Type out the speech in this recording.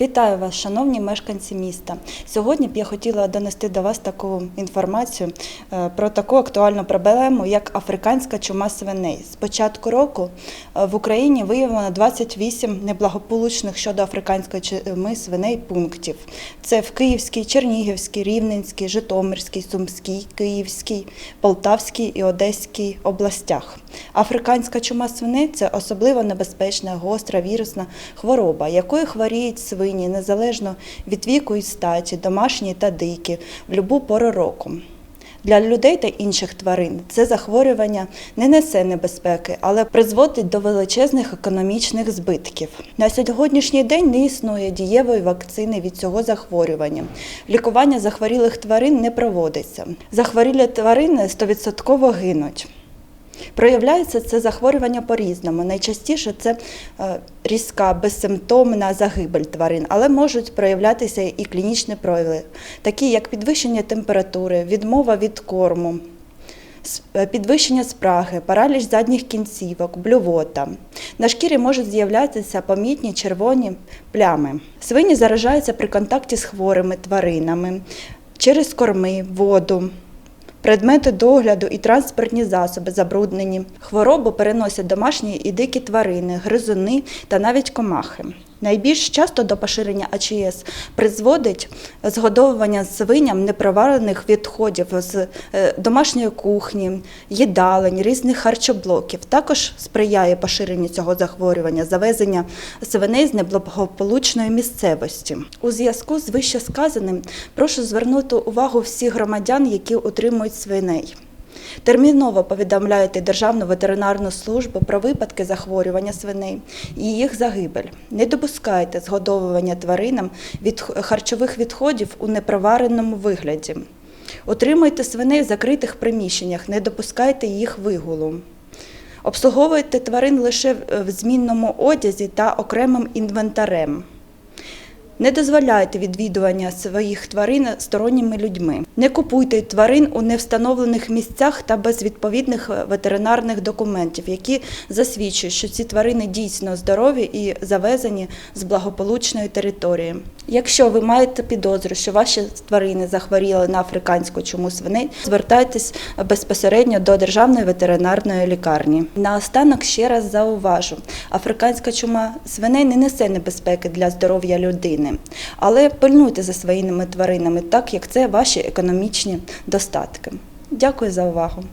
Вітаю вас, шановні мешканці міста. Сьогодні б я хотіла донести до вас таку інформацію е, про таку актуальну проблему, як африканська чума свиней. З початку року е, в Україні виявлено 28 неблагополучних щодо африканської чуми свиней пунктів. Це в Київській, Чернігівській, Рівненській, Житомирській, Сумській, Київській, Полтавській і Одеській областях. Африканська чума свиней це особливо небезпечна гостра вірусна хвороба, якою хворіють свині незалежно від віку і статі, домашні та дикі, в будь-яку пору року. Для людей та інших тварин це захворювання не несе небезпеки, але призводить до величезних економічних збитків. На сьогоднішній день не існує дієвої вакцини від цього захворювання. Лікування захворілих тварин не проводиться. Захворілі тварини 100% гинуть. Проявляється це захворювання по-різному. Найчастіше це е, різка, безсимптомна загибель тварин, але можуть проявлятися і клінічні прояви, такі як підвищення температури, відмова від корму, е, підвищення спраги, параліч задніх кінцівок, блювота. На шкірі можуть з'являтися помітні червоні плями. Свині заражаються при контакті з хворими тваринами через корми, воду. Предмети догляду і транспортні засоби забруднені. Хворобу переносять домашні і дикі тварини, гризуни та навіть комахи. Найбільш часто до поширення АЧС призводить згодовування свиням непроварених відходів з е, домашньої кухні, їдалень, різних харчоблоків. Також сприяє поширенню цього захворювання завезення свиней з неблагополучної місцевості. У зв'язку з вищесказаним прошу звернути увагу всіх громадян, які утримують свиней. Терміново повідомляйте Державну ветеринарну службу про випадки захворювання свиней і їх загибель. Не допускайте згодовування тваринам від харчових відходів у непровареному вигляді. Утримуйте свиней в закритих приміщеннях, не допускайте їх вигулу. Обслуговуйте тварин лише в- в змінному одязі та окремим інвентарем. Не дозволяйте відвідування своїх тварин сторонніми людьми. Не купуйте тварин у невстановлених місцях та без відповідних е, ветеринарних документів, які засвідчують, що ці тварини дійсно здорові і завезені з благополучної території. Якщо ви маєте підозру, що ваші тварини захворіли на африканську чуму свиней, звертайтесь безпосередньо до державної ветеринарної лікарні. Наостанок ще раз зауважу: африканська чума свиней не несе небезпеки для здоров'я людини, але пильнуйте за своїми тваринами, так як це ваші економічні достатки. Дякую за увагу.